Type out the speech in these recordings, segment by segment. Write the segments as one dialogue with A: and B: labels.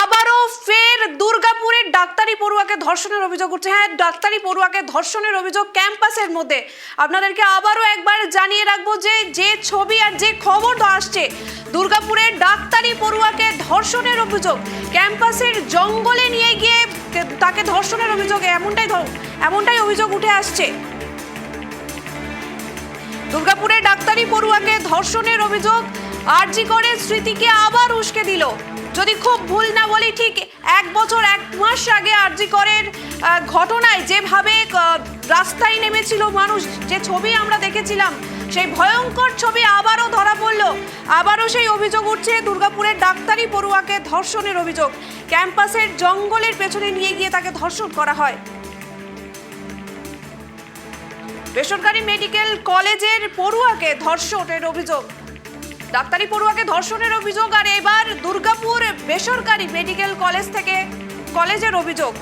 A: আবারও ফের দুর্গাপুরের ডাক্তারি পড়ুয়াকে ধর্ষণের অভিযোগ উঠছে। হ্যাঁ ডাক্তারি পড়ুয়াকে ধর্ষণের অভিযোগ ক্যাম্পাসের মধ্যে। আপনাদেরকে আবারও একবার জানিয়ে রাখব যে যে ছবি আর যে খবর আসছে দুর্গাপুরের ডাক্তারি পড়ুয়াকে ধর্ষণের অভিযোগ, ক্যাম্পাসের জঙ্গলে নিয়ে গিয়ে তাকে ধর্ষণের অভিযোগ এমনটাই এমনটাই অভিযোগ উঠে আসছে। দুর্গাপুরে ডাক্তারি পড়ুয়াকে ধর্ষণের অভিযোগ, আরজি করে স্মৃতিকে আবার উস্কে দিল। যদি খুব ভুল না বলি, ঠিক এক বছর, এক মাস আগে আরজি করের ঘটনায় যেভাবে রাস্তায় নেমেছিল মানুষ, যে ছবি আমরা দেখেছিলাম, সেই ভয়ঙ্কর ছবি আবারও ধরা পড়ল। আবারও সেই অভিযোগ উঠছে দুর্গাপুরের ডাক্তারি পড়ুয়াকে ধর্ষণের অভিযোগ। ক্যাম্পাসের জঙ্গলের পেছনে নিয়ে গিয়ে তাকে ধর্ষণ করা হয়। বেসরকারি মেডিকেল কলেজের পড়ুয়াকে ধর্ষণের অভিযোগ। ডাক্তারি পড়ুয়াকে ধর্ষণের অভিযোগ আর এবার দুর্গাপুর বেসরকারি মেডিকেল কলেজ থেকে কলেজের অভিযোগ।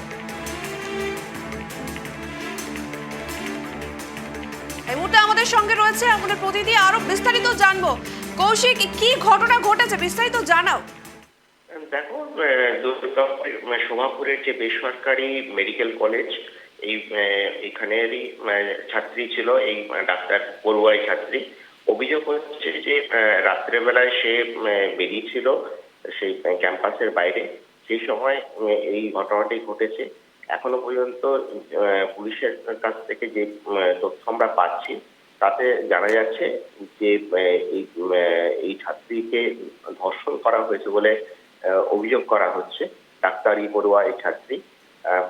A: এই মুহূর্তে আমাদের সঙ্গে রয়েছে আমাদের প্রতিনিধি। আরও বিস্তারিত জানব। কৌশিক, কি ঘটনা ঘটেছে? বিস্তারিত জানাও।
B: দেখো মানে যে বেসরকারি মেডিকেল কলেজ, এই এখানেরই ছাত্রী ছিল, এই, ডাক্তার পড়ুয়াই ছাত্রী। অভিযোগ হচ্ছে যে রাত্রেবেলায় সে বেরিয়েছিল সেই ক্যাম্পাসের বাইরে। সেই সময় এই ঘটনাটি ঘটেছে। এখনও পর্যন্ত পুলিশের কাছ থেকে যে তথ্য আমরা পাচ্ছি, তাতে জানা যাচ্ছে যে এই ছাত্রীকে ধর্ষণ করা হয়েছে বলে অভিযোগ করা হচ্ছে। ডাক্তারি পড়ুয়া এই ছাত্রী।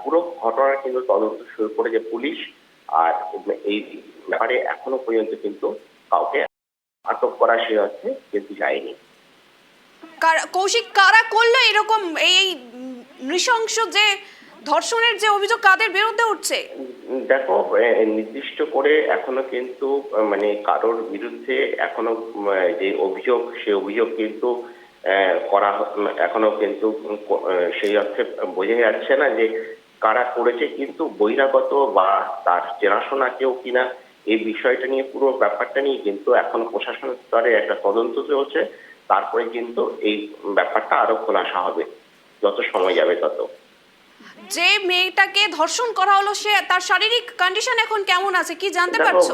B: পুরো ঘটনার কিন্তু তদন্ত শুরু করেছে পুলিশ। আর এই ব্যাপারে এখনও পর্যন্ত কিন্তু কাউকে আটক করা সে অর্থে কিন্তু যায়নি
A: কৌশিক কারা করল এরকম এই নৃশংস যে ধর্ষণের যে অভিযোগ কাদের বিরুদ্ধে উঠছে?
B: দেখো নির্দিষ্ট করে এখনও কিন্তু মানে কারোর বিরুদ্ধে এখনও যে অভিযোগ সে অভিযোগ কিন্তু করা এখনও কিন্তু সেই অর্থে বোঝা যাচ্ছে না যে কারা করেছে কিন্তু বহিরাগত বা তার চেনাশোনা কেউ কিনা এই বিষয়টা নিয়ে পুরো ব্যাপারটা নিয়ে কিন্তু এখন প্রশাসন স্তরে একটা তদন্ত চলছে। তারপরে কিন্তু এই ব্যাপারটা আরও খোলাসা হবে। যত সময় যাবে তত।
A: যে মেয়েটাকে ধর্ষণ করা হলো সে তার শারীরিক কন্ডিশন এখন কেমন আছে? কি জানতে পারছ?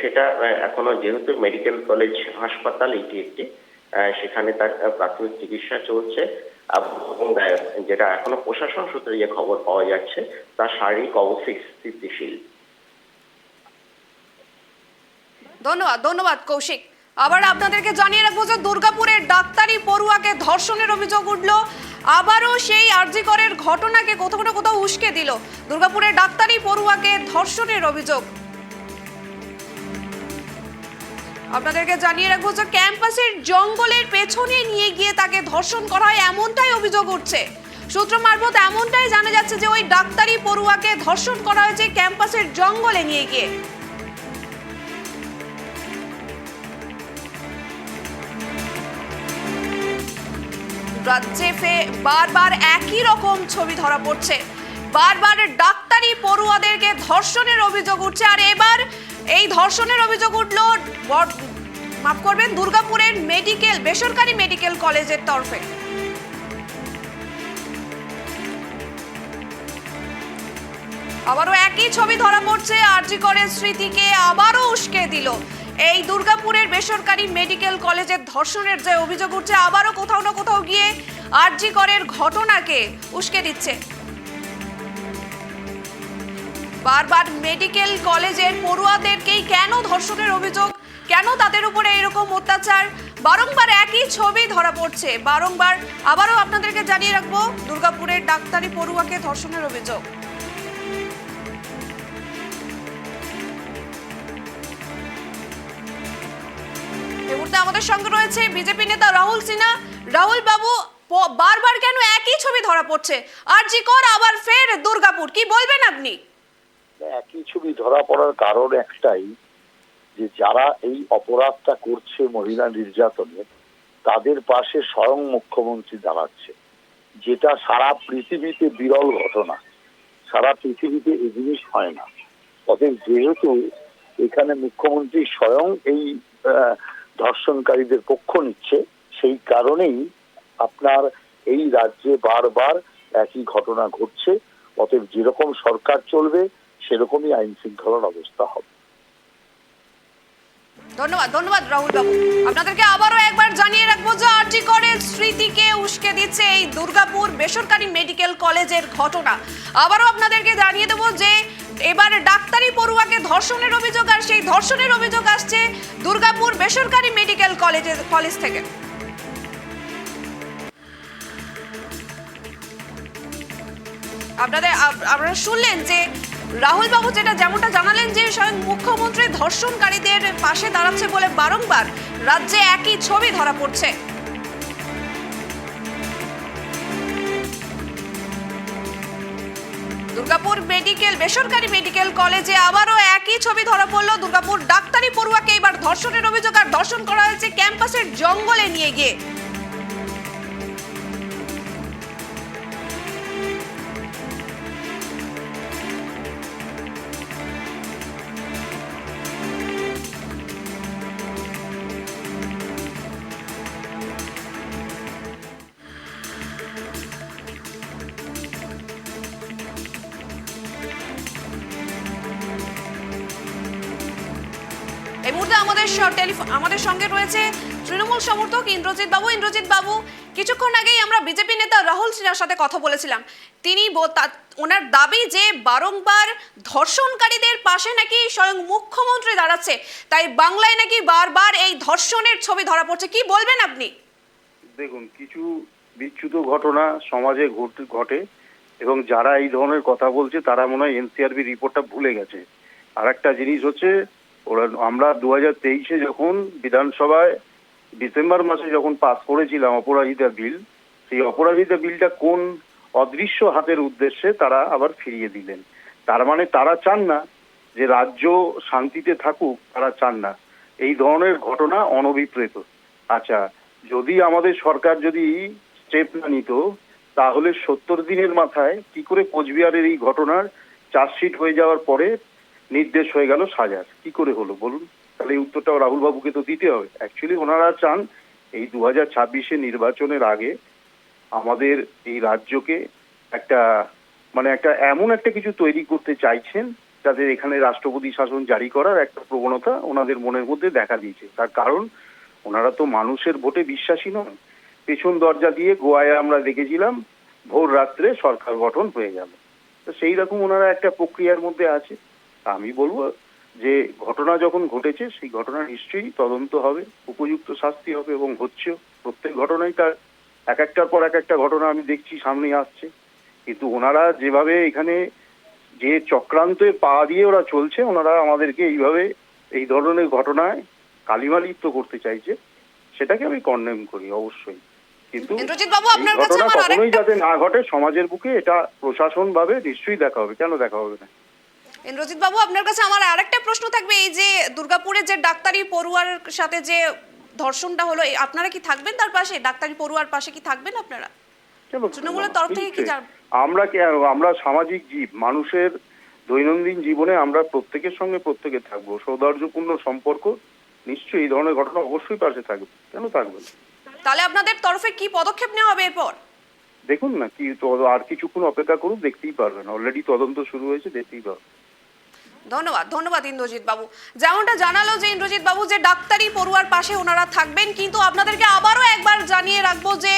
B: সেটা এখনও যেহেতু মেডিকেল কলেজ হাসপাতাল এটি একটি সেখানে তার প্রাথমিক চিকিৎসা চলছে। এবং যেটা এখনও প্রশাসন সূত্রে যে খবর পাওয়া যাচ্ছে তার শারীরিক অবস্থা স্থিতিশীল।
A: ধন্যবাদ ধন্যবাদ, কৌশিক। আবার আপনাদেরকে জানিয়ে রাখব যে দুর্গাপুরের ডাক্তারি পড়ুয়াকে ধর্ষণের অভিযোগ উঠল। আবারও সেই আরজিকরের ঘটনাকে কোথাও না কোথাও উস্কে দিল। দুর্গাপুরের ডাক্তারি পড়ুয়াকে ধর্ষণের অভিযোগ। আপনাদেরকে জানিয়ে রাখব যে ক্যাম্পাসের জঙ্গলের পেছনে নিয়ে গিয়ে তাকে ধর্ষণ করা হয়, এমনটাই অভিযোগ উঠছে। সূত্র মারফত এমনটাই জানা যাচ্ছে যে ওই ডাক্তারি পড়ুয়াকে ধর্ষণ করা হয়েছে ক্যাম্পাসের জঙ্গলে নিয়ে গিয়ে। রাজ্যে বারবার একই রকম ছবি ধরা পড়ছে। বারবার ডাক্তারি পড়ুয়াদেরকে ধর্ষণের অভিযোগ উঠছে। আর এবার এই ধর্ষণের অভিযোগ উঠল মাফ করবেন, দুর্গাপুরের মেডিকেল, বেসরকারি মেডিকেল কলেজের তরফে। আবারও একই ছবি ধরা পড়ছে। আরজি করে স্মৃতিকে আবারও উস্কে দিল এই দুর্গাপুরের বেসরকারি মেডিকেল কলেজের ধর্ষণের যে অভিযোগ উঠছে, আবারও কোথাও না কোথাও গিয়ে আরজি করের ঘটনাকে উস্কে দিচ্ছে। বারবার মেডিকেল কলেজের পড়ুয়াদেরকেই কেন ধর্ষণের অভিযোগ? কেন তাদের উপরে এরকম অত্যাচার? বারংবার একই ছবি ধরা পড়ছে। বারংবার আবারও আপনাদেরকে জানিয়ে রাখব, দুর্গাপুরের ডাক্তারি পড়ুয়াকে ধর্ষণের অভিযোগ। মুহূর্তে আমাদের সঙ্গে রয়েছে বিজেপি নেতা রাহুল সিনহা। রাহুল বাবু বারবার কেন একই ছবি ধরা পড়ছে? আর জি কর, আবার ফের দুর্গাপুর। কি বলবেন আপনি?
C: একই ছবি ধরা পড়ার কারণ একটাই, যে যারা এই অপরাধটা করছে মহিলা নির্যাতনের তাদের পাশে স্বয়ং মুখ্যমন্ত্রী দাঁড়াচ্ছে। যেটা সারা পৃথিবীতে বিরল ঘটনা। সারা পৃথিবীতে এই জিনিস হয় না। অতএব যেহেতু এখানে মুখ্যমন্ত্রী স্বয়ং এই ধর্ষণকারীদের পক্ষ নিচ্ছে, সেই কারণেই আপনার এই রাজ্যে বারবার একই ঘটনা ঘটছে। অতএব যেরকম সরকার চলবে, সেরকমই আইন শৃঙ্খলার অবস্থা হবে।
A: ধন্যবাদ ধন্যবাদ রাহুল বাবু আপনাদেরকে আবারও একবার জানিয়ে রাখব যে আরটি করের স্মৃতিকে উস্কে দিচ্ছে এই দুর্গাপুর বেসরকারি মেডিকেল কলেজের ঘটনা। আবারও আপনাদেরকে জানিয়ে দেবো যে এবার ডাক্তারি পড়ুয়াকে ধর্ষণের অভিযোগ আর সেই ধর্ষণের অভিযোগ আসছে দুর্গাপুর বেসরকারি মেডিকেল কলেজের কলেজ থেকে। আপনাদের আপনারা শুনলেন যে রাহুল বাবু যেটা যেমনটা জানালেন যে স্বয়ং মুখ্যমন্ত্রী ধর্ষণকারীদের পাশে দাঁড়াচ্ছে বলে বারংবার রাজ্যে একই ছবি ধরা পড়ছে। মেডিকেল, বেসরকারি মেডিকেল কলেজে আবারও একই ছবি ধরা পড়ল। দুর্গাপুর ডাক্তারি পড়ুয়াকে এবার ধর্ষণের অভিযোগ আর ধর্ষণ করা হয়েছে ক্যাম্পাসের জঙ্গলে নিয়ে গিয়ে। আমাদের টেলিফোন আমাদের সঙ্গে রয়েছে তৃণমূল সমর্থক ইন্দ্রজিৎ বাবু। ইন্দ্রজিৎ বাবু, কিছুক্ষণ আগেই আমরা বিজেপি নেতা রাহুল সিনহার সাথে কথা বলেছিলাম। তিনি ওনার দাবি যে বারংবার ধর্ষণকারীদের পাশে নাকি স্বয়ং মুখ্যমন্ত্রী দাঁড়াচ্ছে, তাই বাংলায় নাকি বারবার এই ধর্ষণের ছবি ধরা পড়ছে। কি বলবেন আপনি?
D: দেখুন, কিছু বিচ্যুত ঘটনা সমাজে ঘটে এবং যারা এই ধরনের কথা বলছে, তারা মনে হয় এনসিআরবি রিপোর্টটা ভুলে গেছে। আর একটা জিনিস হচ্ছে ওরা, আমরা দু হাজার তেইশে যখন বিধানসভায় ডিসেম্বর মাসে যখন পাস করেছিলাম অপরাজিতা বিল, সেই অপরাজিতা বিলটা কোন অদৃশ্য হাতের উদ্দেশ্যে তারা আবার ফিরিয়ে দিলেন। তার মানে তারা চান না যে রাজ্য শান্তিতে থাকুক, তারা চান না। এই ধরনের ঘটনা অনভিপ্রেত। আচ্ছা যদি আমাদের সরকার যদি স্টেপ না নিত, তাহলে সত্তর দিনের মাথায় কি করে কোচবিহারের এই ঘটনার চার্জশিট হয়ে যাওয়ার পরে নির্দেশ হয়ে গেল সাজার। কি করে হলো বলুন? তাহলে এই উত্তরটা রাহুল বাবুকে তো দিতে হবে। অ্যাকচুয়ালি ওনারা চান এই দু হাজার ছাব্বিশে নির্বাচনের আগে আমাদের এই রাজ্যকে একটা মানে একটা এমন একটা কিছু তৈরি করতে চাইছেন যাতে এখানে রাষ্ট্রপতি শাসন জারি করার একটা প্রবণতা ওনাদের মনের মধ্যে দেখা দিয়েছে। তার কারণ ওনারা তো মানুষের ভোটে বিশ্বাসী নন। পেছন দরজা দিয়ে গোয়ায় আমরা দেখেছিলাম ভোর রাত্রে সরকার গঠন হয়ে গেল। তো সেই রকম ওনারা একটা প্রক্রিয়ার মধ্যে আছে। আমি বলব যে ঘটনা যখন ঘটেছে সেই ঘটনা নিশ্চয়ই তদন্ত হবে উপযুক্ত শাস্তি হবে এবং হচ্ছে প্রত্যেক ঘটনাই তার এক একটার পর এক একটা ঘটনা আমি দেখছি সামনে আসছে। কিন্তু ওনারা যেভাবে এখানে যে চক্রান্তে পা দিয়ে ওরা চলছে ওনারা আমাদেরকে এইভাবে এই ধরনের ঘটনায় কালিমালিপ্ত করতে চাইছে সেটাকে আমি কন্ডেম করি অবশ্যই। কিন্তু ঘটনা কখনোই যাতে না ঘটে সমাজের বুকে এটা প্রশাসন ভাবে নিশ্চয়ই দেখা হবে। কেন দেখা হবে না?
A: ইন্দ্রজিৎ বাবু আপনার কাছে আমার আরেকটা প্রশ্ন থাকবে এই যে দুর্গাপুরের যে ডাক্তারি পড়ুয়ার সাথে যে ধর্ষণটা হলো আপনারা কি থাকবেন তার পাশে? ডাক্তারি পড়ুয়ার পাশে কি থাকবেন আপনারা? তৃণমূলের তরফ থেকে কি।
D: আমরা কি আমরা সামাজিক জীব মানুষের দৈনন্দিন জীবনে আমরা প্রত্যেকের সঙ্গে প্রত্যেকে থাকব। সৌহার্দ্যপূর্ণ সম্পর্ক নিশ্চয়ই এই ধরনের ঘটনা অবশ্যই পাশে থাকবে। কেন থাকবে?
A: তাহলে আপনাদের তরফে কি পদক্ষেপ নেওয়া হবে এরপর?
D: দেখুন না কি আর কিছুক্ষণ অপেক্ষা করুন দেখতেই পারবেন। অলরেডি তদন্ত শুরু হয়েছে দেখতেই পারবেন।
A: ধন্যবাদ ধন্যবাদ ইন্দ্রজিৎ বাবু। যেমনটা জানালো যে ইন্দ্রজিৎ বাবু যে ডাক্তারি পড়ুয়ার পাশে ওনারা থাকবেন, কিন্তু আপনাদেরকে আবারও একবার জানিয়ে রাখব যে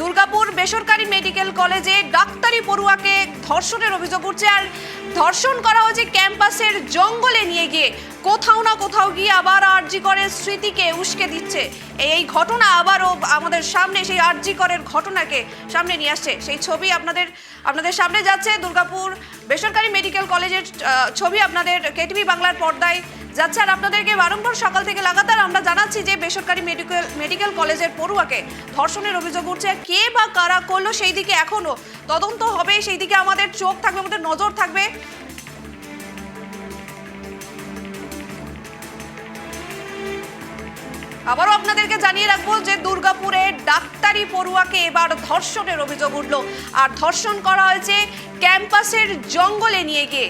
A: দুর্গাপুর বেসরকারি মেডিকেল কলেজে ডাক্তারি পড়ুয়াকে ধর্ষণের অভিযোগ উঠছে। আর ধর্ষণ করা হয়েছে ক্যাম্পাসের জঙ্গলে নিয়ে গিয়ে। কোথাও না কোথাও গিয়ে আবার আরজি করের স্মৃতিকে উস্কে দিচ্ছে। এই ঘটনা আবারও আমাদের সামনে, সেই আরজি করের ঘটনাকে সামনে নিয়ে আসছে। সেই ছবি আপনাদের আপনাদের সামনে যাচ্ছে দুর্গাপুর বেসরকারি মেডিকেল কলেজের ছবি আপনাদের কেটিভি বাংলার পর্দায় যাচ্ছে। আর আপনাদেরকে বারংবার সকাল থেকে লাগাতার আমরা জানাচ্ছি যে বেসরকারি মেডিকেল মেডিকেল কলেজের পড়ুয়াকে ধর্ষণের অভিযোগ উঠছে। কে বা কারা করল, সেই দিকে এখনও তদন্ত হবে। সেই দিকে আমাদের চোখ থাকবে, আমাদের নজর থাকবে। আবারও আপনাদেরকে জানিয়ে রাখব যে দুর্গাপুরে ডাক্তারি পড়ুয়াকে এবার ধর্ষণের অভিযোগ উঠল। আর ধর্ষণ করা হয়েছে ক্যাম্পাসের জঙ্গলে নিয়ে গিয়ে।